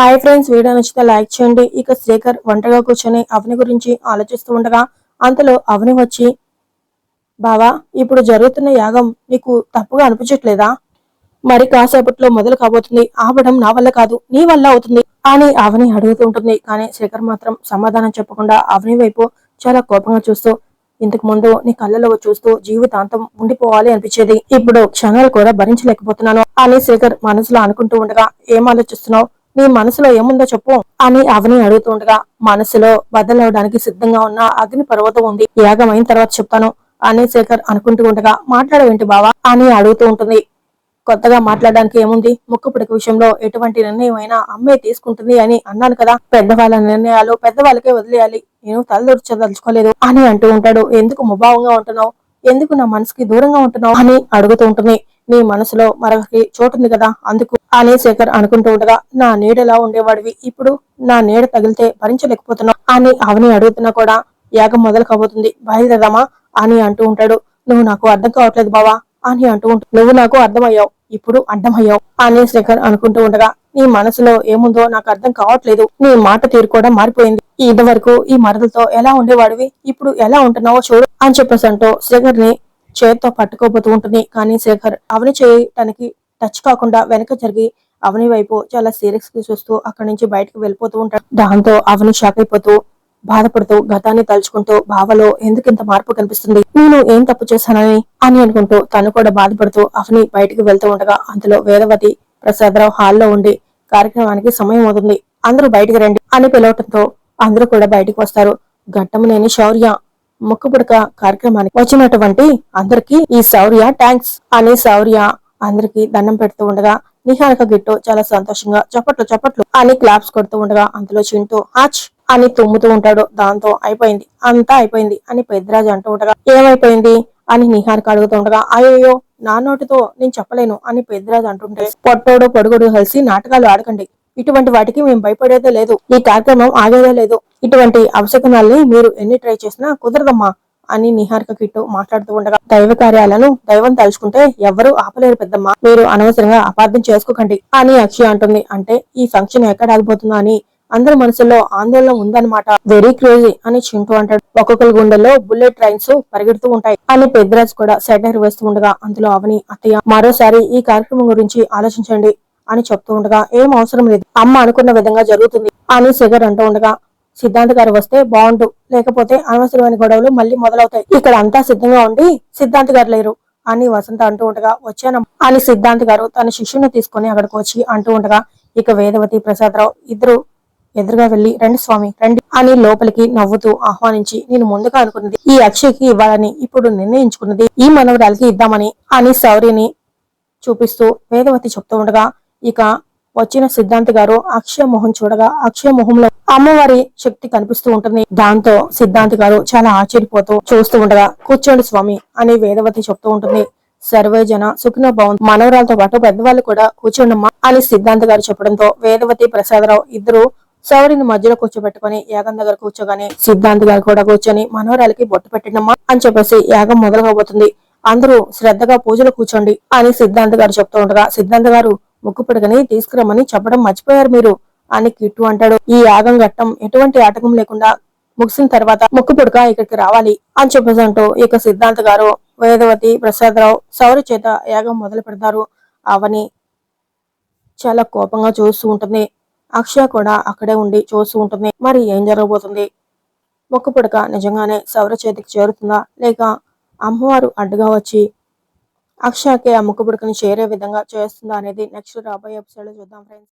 Hi friends video నచ్చితే like చేయండి. ఇక శేఖర్ వంటగా కూర్చొని అవని గురించి ఆలోచిస్తూ ఉండగా అంతలో అవని వచ్చి బావా ఇప్పుడు జరుగుతున్న యాగం నీకు తప్పుగా అనిపించట్లేదా? మరి కాసేపట్లో మొదలు కాబోతుంది. ఆవడం నా వల్ల కాదు నీ వల్ల అవుతుంది అని అవని అడుగుతూ ఉంటుంది. కానీ శేఖర్ మాత్రం సమాధానం చెప్పకుండా అవని వైపు చాలా కోపంగా చూస్తూ ఇంతకు ముందు నీ కళ్ళలో చూస్తూ జీవితాంతం ఉండిపోవాలి అనిపించేది. ఇప్పుడు క్షణాలు కూడా భరించలేకపోతున్నాను అని శేఖర్ మనసులో అనుకుంటూ ఉండగా ఏం ఆలోచిస్తున్నావు? నీ మనసులో ఏముందో చెప్పు అని అవని అడుగుతుండగా మనసులో బదలవడానికి సిద్ధంగా ఉన్న అగ్ని పర్వతం ఉంది. యాగం అయిన తర్వాత చెప్తాను అని శేఖర్ అనుకుంటూ ఉండగా మాట్లాడవేంటి బావా? అని అడుగుతూ ఉంటుంది. కొత్తగా మాట్లాడడానికి ఏముంది? ముక్కుపుడికి విషయంలో ఎటువంటి నిర్ణయం అయినా అమ్మే తీసుకుంటుంది అని అన్నాను కదా. పెద్దవాళ్ళ నిర్ణయాలు పెద్దవాళ్ళకే వదిలేయాలి. నేను తలదూర్చదలుచుకోలేదు అని అంటూ ఉంటాడు. ఎందుకు ముభావంగా ఉంటున్నావు? ఎందుకు నా మనసుకి దూరంగా ఉంటున్నావు? అని అడుగుతూ ఉంటుంది. నీ మనసులో మరొకటి చోటుంది కదా? అందుకు అని శేఖర్ అనుకుంటూ ఉండగా నా నీడలా ఉండేవాడివి? ఇప్పుడు నా నీడ తగిలితే భరించలేకపోతున్నావు. అని అవని అడుగుతున్నా కూడా యాగం మొదలు కాబోతుంది బయలుదేరదామా? అని అంటూ ఉంటాడు. నువ్వు నాకు అర్థం కావట్లేదు బావా. అని అంటూ ఉంటాడు నువ్వు నాకు అర్థమయ్యావు. ఇప్పుడు అడ్డమయ్యావు అని శేఖర్ అనుకుంటూ ఉండగా నీ మనసులో ఏముందో నాకు అర్థం కావట్లేదు. నీ మాట తీరు కూడా మారిపోయింది. ఇదివరకు ఈ మరదలతో ఎలా ఉండేవాడివి? ఇప్పుడు ఎలా ఉంటున్నావో చూడు అని చెప్పేసి అంటూ శేఖర్ని చేత్తో పట్టుకోబోతూ ఉంటుంది. కానీ శేఖర్ అవని చేయటానికి టచ్ కాకుండా వెనక జరిగి అవని వైపు చాలా సీరియస్గా చూస్తూ అక్కడి నుంచి బయటకు వెళ్ళిపోతూ ఉంటాడు. దాంతో అవని షాక్ అయిపోతూ బాధపడుతూ గతాన్ని తలుచుకుంటూ బావలో ఎందుకు ఇంత మార్పు కనిపిస్తుంది? నేను ఏం తప్పు చేశానని అని అనుకుంటూ తను కూడా బాధపడుతూ అవని బయటకు వెళ్తూ ఉండగా అందులో వేదవతి ప్రసాదరావు హాల్లో ఉండి కార్యక్రమానికి సమయం అవుతుంది. అందరూ బయటకు రండి అని పిలవటంతో అందరూ కూడా బయటికి వస్తారు. ఘట్టమునేని శౌర్య ముక్కుపుడక కార్యక్రమానికి వచ్చినటువంటి అందరికి ఈ శౌర్య థ్యాంక్స్ అని శౌర్య అందరికి దండం పెడుతూ ఉండగా నిహారిక గిట్టు చాలా సంతోషంగా చప్పట్లు చప్పట్లు అని క్లాప్స్ కొడుతూ ఉండగా అందులో చింటూ హాచ్ అని తుమ్ముతూ ఉంటాడు. దాంతో అయిపోయింది. అంతా అయిపోయింది అని పెద్దరాజు అంటూ ఉండగా ఏమైపోయింది? అని నిహారిక అడుగుతూ ఉండగా అయ్యో నా నోటితో నేను చెప్పలేను అని పెద్దరాజు అంటుంటే పొట్టోడు పొడుగుడు కలిసి నాటకాలు ఆడకండి. ఇటువంటి వాటికి మేము భయపడేదే లేదు. ఈ కార్యక్రమం ఆగేదే లేదు. ఇటువంటి అవసకనాల్ని మీరు ఎన్ని ట్రై చేసినా కుదరదమ్మా అని నిహారిక కిట్టు మాట్లాడుతూ ఉండగా దైవ కార్యాలను దైవం తలుచుకుంటే ఎవరు ఆపలేరు పెద్దమ్మ. మీరు అనవసరంగా అపార్థం చేసుకోకండి. అని అక్షయ అంటుంది. అంటే ఈ ఫంక్షన్ ఎక్కడ ఆగిపోతుందో అని. అందరి మనసులో ఆందోళన ఉందన్నమాట. వెరీ క్రేజీ అని చింటూ అంటాడు. ఒక్కొక్కరి గుండెల్లో బుల్లెట్ ట్రైన్స్ పరిగెడుతూ ఉంటాయి. అని పెద్దరాజు కూడా సెటర్ వేస్తూ ఉండగా అందులో అవని అత్తయ్య మరోసారి ఈ కార్యక్రమం గురించి ఆలోచించండి అని చెప్తూ ఉండగా ఏం అవసరం లేదు. అమ్మ అనుకున్న విధంగా జరుగుతుంది అని శిగర్ అంటూ ఉండగా సిద్ధాంత్ గారు వస్తే బాగుండు. లేకపోతే అనవసరమైన గొడవలు మళ్ళీ మొదలవుతాయి. ఇక్కడ అంతా సిద్ధంగా ఉండి సిద్ధాంత్ గారు లేరు అని వసంత అంటూ ఉండగా వచ్చాను అని సిద్ధాంత్ గారు తన శిష్యుని తీసుకుని అక్కడికి వచ్చి అంటూ ఉండగా ఇక వేదవతి ప్రసాదరావు ఇద్దరు ఎదురుగా వెళ్ళి రండి స్వామి రండి అని లోపలికి నవ్వుతూ ఆహ్వానించి నేను ముందుగా అనుకున్నది ఈ అక్షయ్కి ఇవ్వాలని ఇప్పుడు నిర్ణయించుకున్నది ఈ మనవరాలకి ఇద్దామని అని శౌర్యని చూపిస్తూ వేదవతి చెప్తూ ఉండగా ఇక వచ్చిన సిద్ధాంత్ గారు అక్షయ మొహం చూడగా అక్షయ మొహంలో అమ్మవారి శక్తి కనిపిస్తూ ఉంటుంది. దాంతో సిద్ధాంత్ గారు చాలా ఆశ్చర్యపోతూ చూస్తూ ఉండగా కూర్చోండి స్వామి అని వేదవతి చెప్తూ ఉంటుంది. సర్వే జన సుఖిన భవన్ మనవరాలతో పాటు పెద్దవాళ్ళు కూడా కూర్చోండమ్మా అని సిద్ధాంత్ గారు చెప్పడంతో వేదవతి ప్రసాదరావు ఇద్దరు సౌరిని మధ్యలో కూర్చోబెట్టుకుని యాగం దగ్గర కూర్చోగానే సిద్ధాంత్ గారు కూడా కూర్చొని మనవరాలకి బొట్టు పెట్టినమ్మా అని చెప్పేసి యాగం మొదలుగబోతుంది అందరూ శ్రద్ధగా పూజలు కూర్చోండి అని సిద్ధాంత్ గారు చెప్తూ ఉండగా సిద్ధాంత్ గారు ముక్కు పిడకని తీసుకురమ్మని చెప్పడం మర్చిపోయారు మీరు అని కిట్టు అంటాడు. ఈ యాగం ఘట్టం ఎటువంటి ఆటకం లేకుండా ముగిసిన తర్వాత ముక్కు పుడక ఇక్కడికి రావాలి అని చెప్పేసి అంటూ ఇక సిద్ధాంత్ గారు వేదవతి ప్రసాదరావు సౌరి చేత యాగం మొదలు పెడతారు. అవని చాలా కోపంగా చూస్తూ ఉంటుంది. అక్షయ కూడా అక్కడే ఉండి చూస్తూ ఉంటుంది. మరి ఏం జరగబోతుంది? ముక్కు పుడక నిజంగానే సౌర చేతికి చేరుతుందా? లేక అమ్మవారు అడ్డుగా వచ్చి అక్షయకి ఆ ముక్కు పుడకని చేరే విధంగా చేస్తుందా అనేది నెక్స్ట్ రాబోయే ఎపిసోడ్లో చూద్దాం ఫ్రెండ్స్